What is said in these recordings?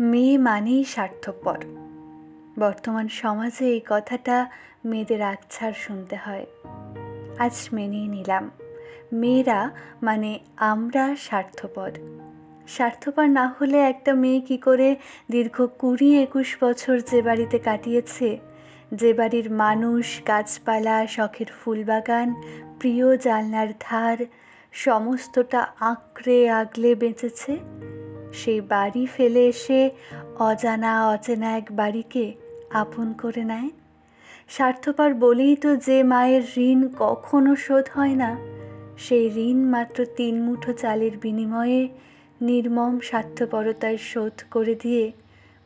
মেয়ে মানেই স্বার্থপর। বর্তমান সমাজে এই কথাটা মেয়েদের আকছাড় শুনতে হয়। আজ মেনেই নিলাম। মেয়েরা মানে আমরা স্বার্থপর। স্বার্থপর না হলে একটা মেয়ে কি করে দীর্ঘ কুড়ি একুশ বছর যে বাড়িতে কাটিয়েছে, যে বাড়ির মানুষ, গাছপালা, শখের ফুলবাগান, প্রিয় জানলার ধার, সমস্তটা আঁকড়ে আগলে বেঁচেছে? সেই বাড়ি ফেলে এসে অজানা অচেনা এক বাড়িকে আপন করে নেয়। স্বার্থপর বলেই তো যে মায়ের ঋণ কখনো শোধ হয় না, সেই ঋণ মাত্র তিন মুঠো চালের বিনিময়ে নির্মম স্বার্থপরতায় শোধ করে দিয়ে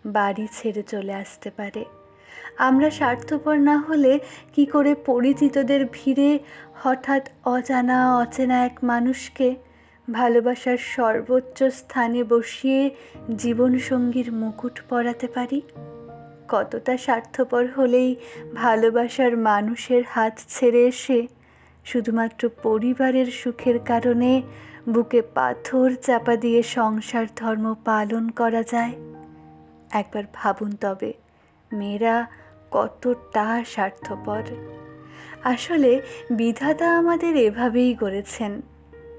বাড়ি ছেড়ে চলে আসতে পারে। আমরা স্বার্থপর না হলে কি করে পরিচিতদের ভিড়ে হঠাৎ অজানা অচেনা এক মানুষকে ভালোবাসার সর্বোচ্চ স্থানে বসিয়ে জীবনসঙ্গীর মুকুট পরাতে পারি? কতটা স্বার্থপর হলেই ভালোবাসার মানুষের হাত ছেড়ে এসে শুধুমাত্র পরিবারের সুখের কারণে বুকে পাথর চাপা দিয়ে সংসার ধর্ম পালন করা যায়? একবার ভাবুন তবে, মেয়েরা কতটা স্বার্থপর? আসলে বিধাতা আমাদের এভাবেই গড়েছেন।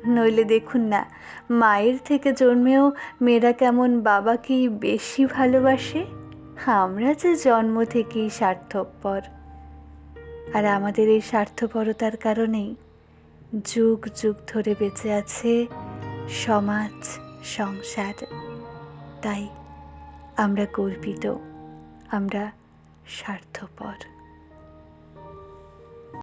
নইলে দেখুন না, মায়ের থেকে জন্মেও মেয়েরা কেমন বাবাকেই বেশি ভালোবাসে? আমরা যে জন্ম থেকেই স্বার্থপর। আর আমাদের এই স্বার্থপরতার কারণেই যুগ যুগ ধরে বেঁচে আছে সমাজ, সংসার। তাই আমরা গর্বিত, আমরা স্বার্থপর।